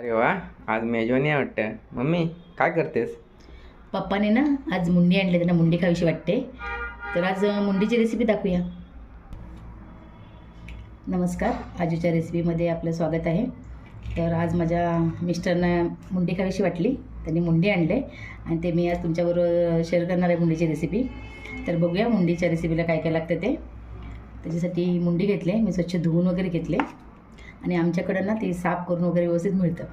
अरे वा आज मेजवानी आहे वाटतं. मम्मी काय करतेस? पप्पाने ना आज मुंडी आणली त्यांना मुंडी खावीशी वाटते. तर आज मुंडीची रेसिपी दाखवूया. नमस्कार आजूच्या रेसिपीमध्ये आपलं स्वागत आहे. तर आज माझ्या मिस्टरना मुंडी खावीशी वाटली त्यांनी मुंडी आणले आणि ते मी आज तुमच्याबरोबर शेअर करणार आहे मुंडीची रेसिपी तर बघूया मुंडीच्या रेसिपीला काय काय लागतं ते. त्याच्यासाठी मुंडी घेतले मी स्वच्छ धुवून वगैरे घेतले. आणि आमच्याकडं ना ते साफ करून वगैरे व्यवस्थित मिळतं.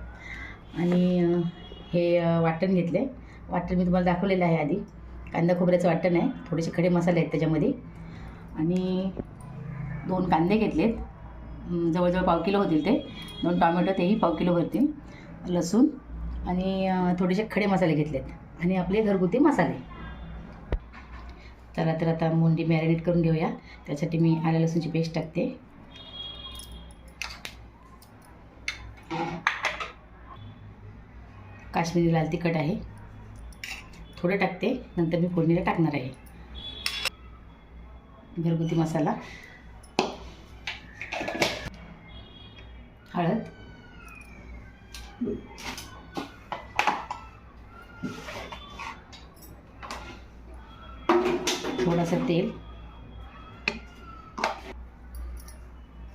आणि हे वाटण घेतलं आहे वाटण मी तुम्हाला दाखवलेलं आहे आधी. कांदा खोबऱ्याचं वाटण आहे. थोडेसे खडे मसाले आहेत त्याच्यामध्ये. आणि दोन कांदे घेतलेत. जवळजवळ पाव किलो होतील ते. दोन टॉमॅटो तेही पाव किलो भरतील. लसूण आणि थोडेसे खडे मसाले घेतलेत. आणि आपले घरगुती मसाले. चला तर आता मुंडी मॅरिनेट करून घेऊया. त्यासाठी मी आल्या लसूणची पेस्ट टाकते. काश्मीरी लाल तिखट आहे. थोडं टाकते नंतर मी फोडणीला टाकणार आहे. घरगुती मसाला. हळद. थोडासा तेल.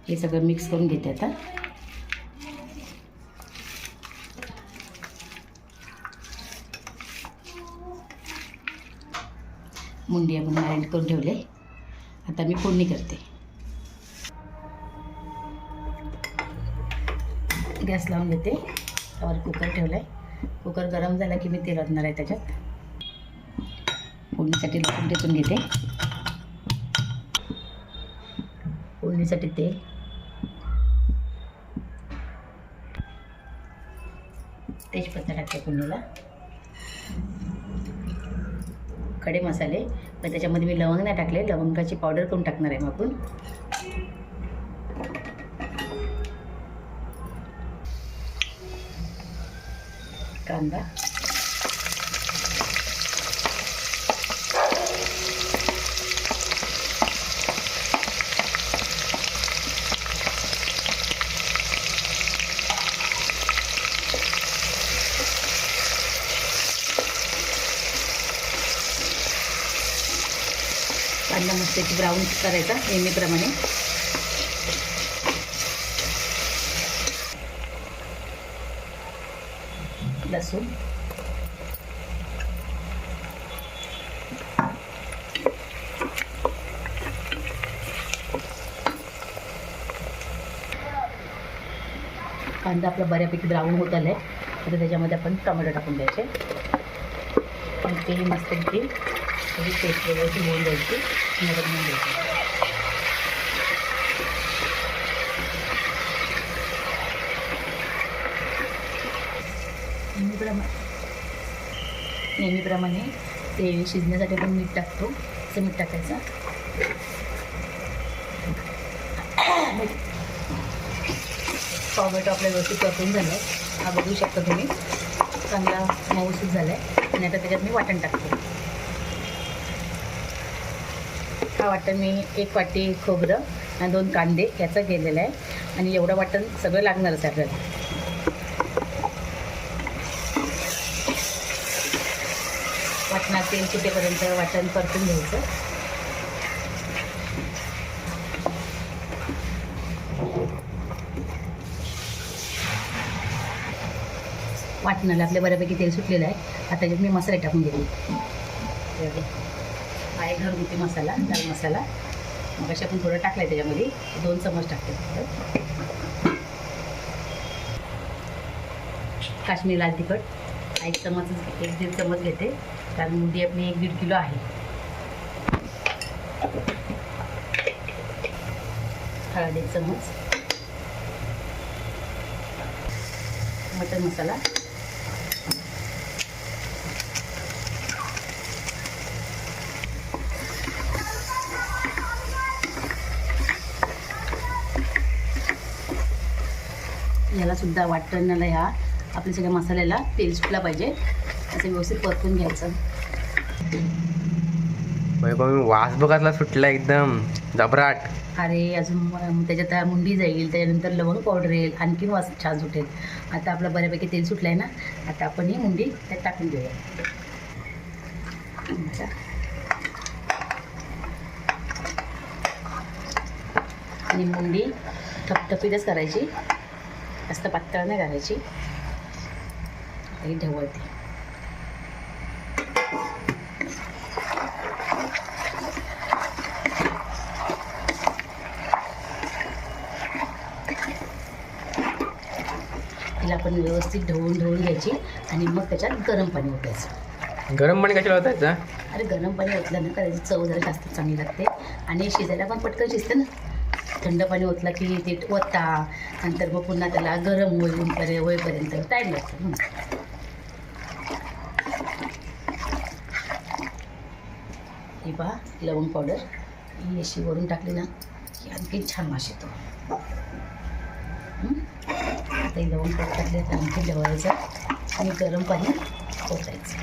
हे सगळं मिक्स करून घेते आता. मुंडी आपण मॅरिनेट करून ठेवले. आता मी फोडणी करते. गॅस लावून घेते. त्यावर कुकर ठेवला आहे कुकर गरम झाला की मी तेल ओतणार आहे त्याच्यात. फोडणीसाठी लसूण टेचून घेते. फोडणीसाठी तेल. तेजपत्ता टाकते फोडणीला खडे मसाले. पण त्याच्यामध्ये मी लवंग नाही टाकले लवंगाची पावडर करून टाकणार आहे मग आपण. कांदा. कांदा मस्त ब्राऊन करायचा नेहमीप्रमाणे. लसूण. कांदा आपला बऱ्यापैकी ब्राऊन होत आला आहे तर त्याच्यामध्ये आपण टमाटो टाकून द्यायचे. पण ते मस्त थोडी पेस्ट वगैरे होऊन द्यायची मदत होऊन द्यायची नेहमीप्रमाणे नेहमीप्रमाणे ते शिजण्यासाठी आपण मीठ टाकतो. असं मीठ टाकायचं. टॉमॅटो आपल्या व्यवस्थित परतून झालं आहे हा बघू शकता तुम्ही. चांगला मऊसूत झाला आहे आणि आता त्याच्यात मी वाटण टाकतो. हा वाटण मी एक वाटी खोबरं आणि दोन कांदे ह्याचं केलेलं आहे. आणि एवढं वाटण सगळं लागणारच सगळं आपल्याला. वाटणात तेल सुटेपर्यंत वाटण परतून घ्यायचं. वाटणाला आपल्या बऱ्यापैकी तेल सुटलेलं आहे. आता मी मसाले टाकून घेतले हा आहे घरगुती मसाला दाल मसाला. मग अशी आपण थोडं टाकलं आहे त्याच्यामध्ये. दोन चमच टाकते फक्त. काश्मीरी लाल तिखट. एक चमच एक दीड चमच घेते. कारण मुंडी आपली एक दीड किलो आहे. हळद एक चमच मटन मसाला. याला सुद्धा वाटणाला ह्या. आपल्या सगळ्या मसाल्याला तेल सुटला पाहिजे. असं व्यवस्थित परतून घ्यायचं. वैभव मी वास बघायला सुटला एकदम. जबराट. अरे अजून त्याच्यात मुंडी जाईल. त्याच्यानंतर लवंग पावडर येईल. आणखीन वास छान सुटेल. आता आपलं बऱ्यापैकी तेल सुटलं आहे ना? आता आपण ही मुंडी त्यात टाकून देऊया अच्छा. आणि मुंडी ठपठपीतच करायची. जास्त पातळ नाही करायची ही ढवळते. तिला आपण व्यवस्थित ढवळून ढवळून घ्यायची आणि मग त्याच्यात गरम पाणी ओतायचं. गरम पाणी कशाला होतायचं अरे गरम पाणी ओतलं ना त्याची चव जरा जास्त चांगली लागते. आणि शिजायला पण पटकन शिजते ना. थंड पाणी ओतलं की ते ओतता नंतर मग पुन्हा त्याला गरम होईपर्यंत होईपर्यंत टाईम लागतो. हं. पहा लवंग पावडर ही अशी वरून टाकली ना की आणखी छान वास येतो. हं? आता ही लवंग पावडर टाकली आता आणखी ढवळायचं आणि गरम पाणी ओतायचं.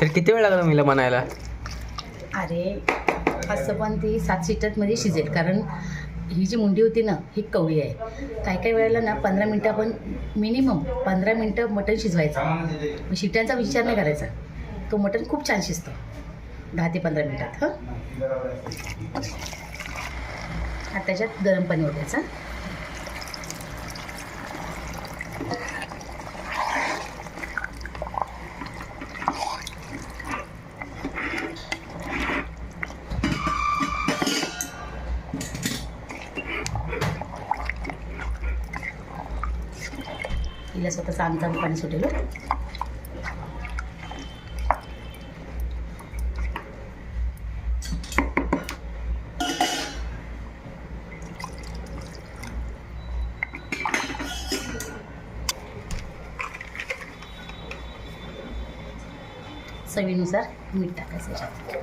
तर किती वेळ लागला मीला बनायला अरे असं पण ती सात सीटरमध्ये शिजेल. कारण ही जी मुंडी होती ना ही कवळी आहे. काही काही वेळेला ना पंधरा मिनटं आपण मिनिमम पंधरा मिनटं मटण शिजवायचं. शिट्यांचा विचार नाही करायचा. तो मटण खूप छान शिजतो. दहा ते पंधरा मिनटात हं? त्याच्यात गरम पाणी ओतायचं. तिला स्वतःचं अंगचाम पाणी सुटेल. चवीनुसार मीठ टाकायचं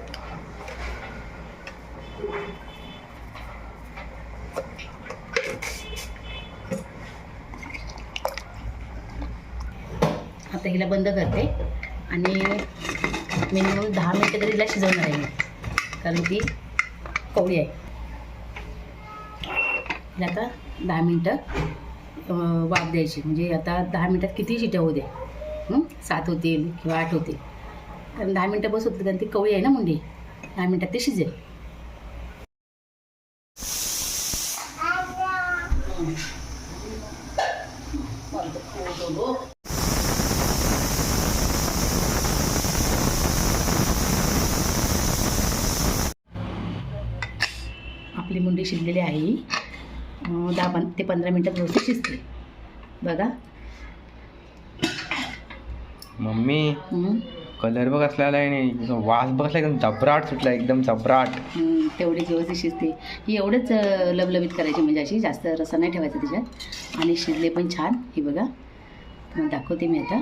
आता हिला बंद करते. आणि मिनिमम दहा मिनटं तरी हिला शिजवणार आहे मी. कारण ती कवळी आहे. आता दहा मिनटं वाफ द्यायची. म्हणजे आता दहा मिनटात किती शिट्या होऊ दे सात होतील किंवा आठ होतील. कारण दहा मिनटं बस होतील कारण ती कवळी आहे ना मुंडी. दहा मिनटात ते शिजेल. आपली मुंडी शिजलेली आहे. दहा पं ते पंधरा मिनटात व्यवस्थित शिजते. बघा. मम्मी. कलर बघ असलेला आहे नाही. वास बघ असला एकदम जबराट सुटला एकदम जबराट. तेवढीच व्यवस्थित शिजते. ही एवढंच लवलवीत करायची म्हणजे अशी जास्त रसा नाही ठेवायचा त्याच्यात आणि शिजले पण छान. हे बघा. तुम्हाला दाखवते मी आता.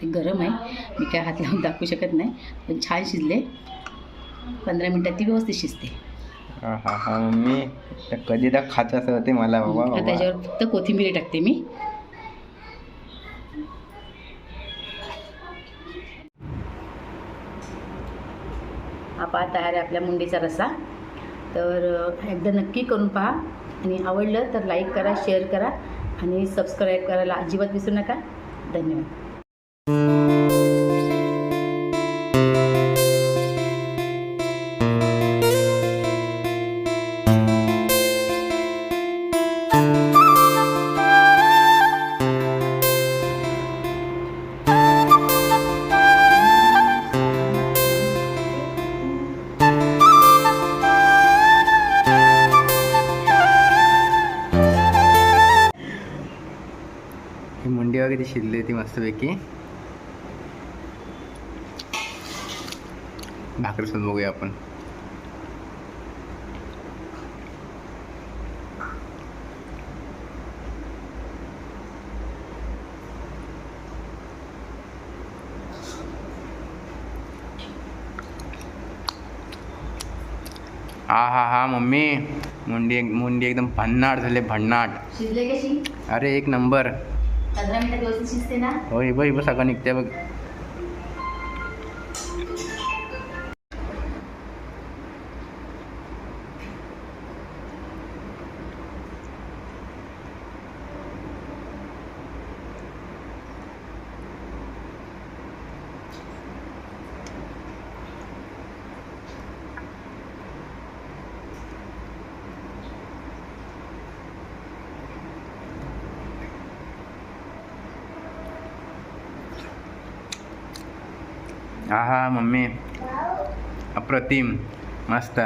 ते गरम आहे. मी काय हात लावून दाखवू शकत नाही. पण छान शिजले. पंधरा मिनटात ती व्यवस्थित शिजते. हा हा हा. तर कधी तर खायचं असं होते मला बाबा आता बाबा. त्याच्यावर फक्त कोथिंबीर टाकते मी. आपा तयार आहे आपल्या मुंडीचा रस्सा. तर अ, एकदा नक्की करून पहा. आणि आवडलं तर लाईक करा शेअर करा. आणि सबस्क्राईब करायला अजिबात विसरू नका. धन्यवाद. वगैरे शिजली ती मस्तपैकी. भाकरी सोबत बघूया आपण. हा हा हा मम्मी. मुंडी मुंडी एकदम भन्नाट झाले भन्नाट. अरे एक नंबर. पंधरा मिनिटात व्यवस्थित शिजते ना? होय बघ बघ सगळं निघते बघ. आहा मम्मी अप्रतिम मस्त